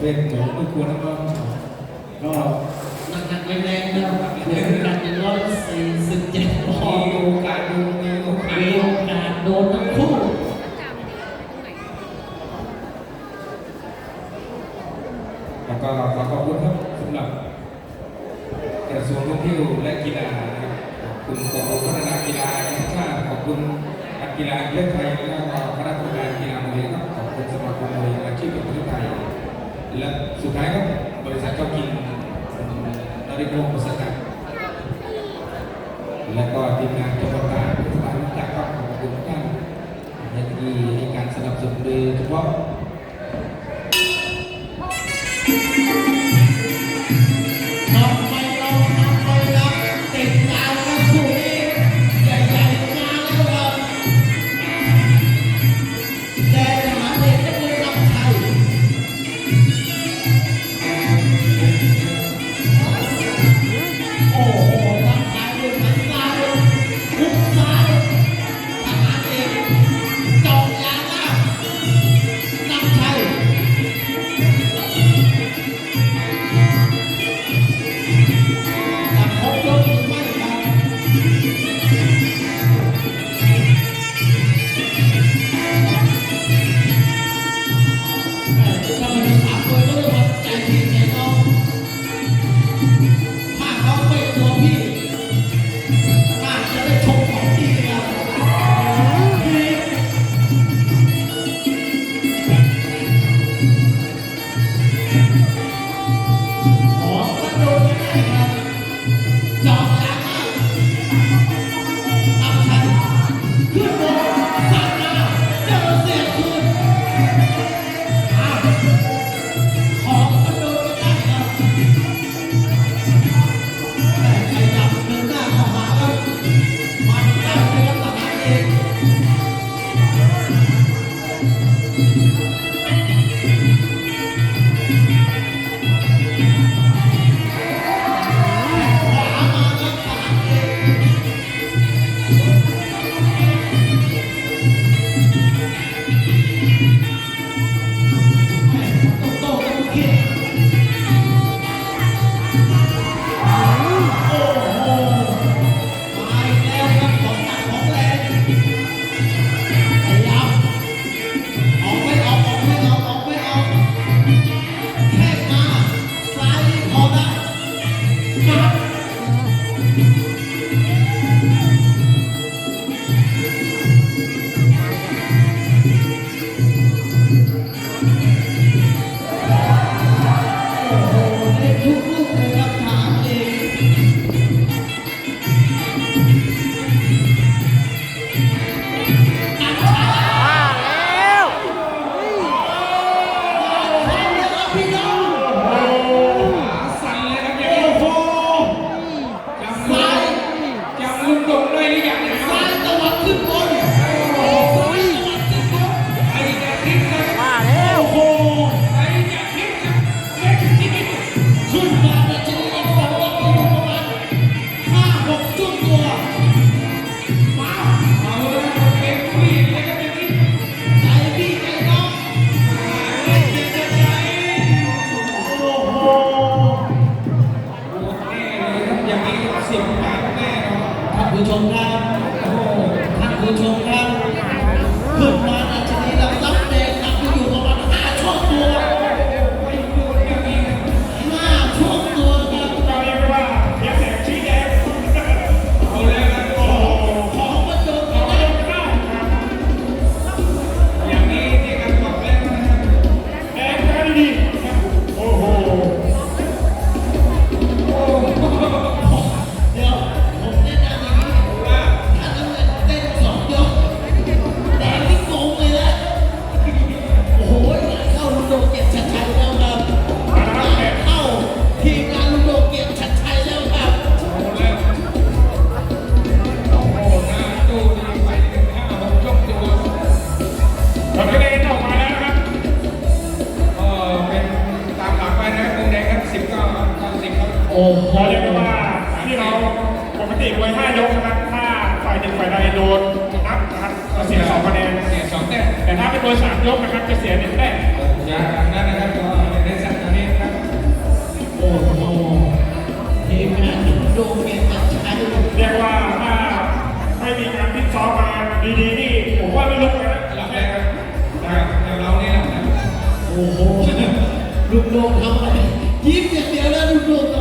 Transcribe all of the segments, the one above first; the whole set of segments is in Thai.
เป็นเหมือนไม่วรแล้วก็ก็มันหักแรงๆนะครับเดืนกันเป็นร้สี่สิบอนด์กาสโดนมีโอกาสโดนทั้งคู่แล้วก็ขอขอบคุณครับสำหรับกระทรวงท่องเที่และกีฬานะครับคุณพัฒนากาแห่าขอบคุณกีฬาเทศไทยนะครับ แล้วสุดท้ายก็บริษัทเจ้ากินนาฬิกาบริษัทและก็ทีมงานจังหวัดตากเทศบาลจังหวัดก็ขอบคุณท่านที่ให้การสนับสนุนโดยเฉพาะ เรียกว่าถ้าไม่มีการพิจซ้อมมาดีๆนี่ผมว่าไม่รู้นะแล้วแน่บนะครัแต่เราเนี่ยหลับนะโอ้โหลูกโลกเขายิ้มอย่างเดียวแล้วลูกโลก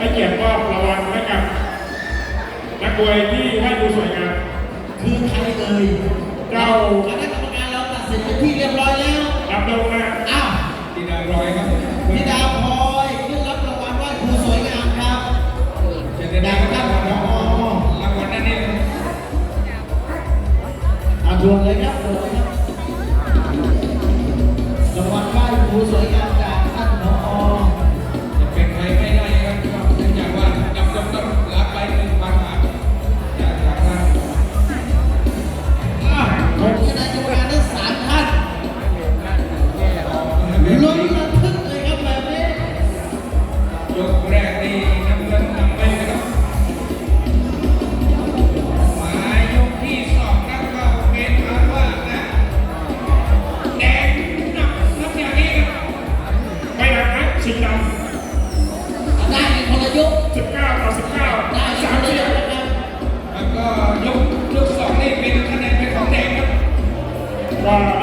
ให้เกียรติมอบรางวัลให้กับนักมวยที่ให้ดูสวยงามคือใครเลยเราคณะกรรมการเราตัดสินเป็นที่เรียบร้อยแล้วรับรางวัลอ้าวที่ดาวรอยครับที่ดาวพลอยขึ้นรับรางวัลว่าครูสวยงามครับอยากได้รางวัลรางวัลนั่นเองอาทวนเลยครับรางวัลว่าครูสวยงาม Bye.